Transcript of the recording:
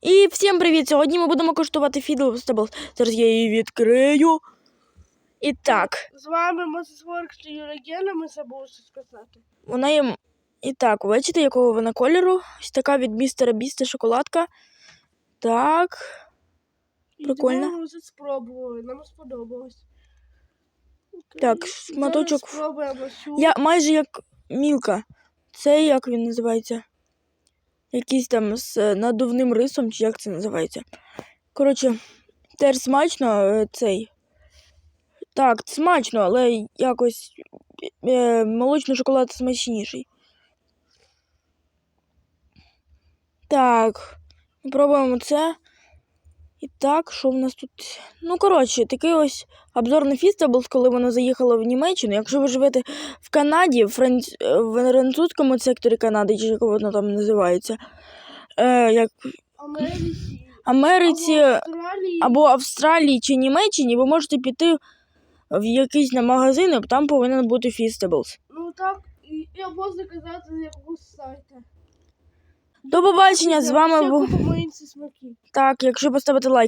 І всім привіт! Сьогодні ми будемо коштувати Фідлстаблс. Зараз я її відкрию. І так, З вами Мосисворк чи Юрогена, ми забули щось сказати. вона є. І так, бачите, якого вона кольору? Ось така від містера Біста шоколадка. Так. Прикольно. Ми вже спробували, нам сподобалось. Так, шматочок. Я майже як Мілка. Це як він називається? Якийсь там з е, надувним рисом, чи як це називається. Коротше, теж смачно е, цей. Так, смачно, але якось е, молочний шоколад смачніший. Так, пробуємо це. І так, що в нас тут? Ну, коротше, такий ось обзор на Фістаблс, коли вона заїхала в Німеччину. Якщо ви живете в Канаді, в, франц... в французькому секторі Канади, чи як воно там називається, е, як Америці. Америці Або Австралії. або Австралії чи Німеччині, ви можете піти в якийсь на магазин, і там повинен бути Фістаблс. Ну так, і я можу заказати з якогось сайту. До побачення, з вами був. Так, якщо поставити лайк.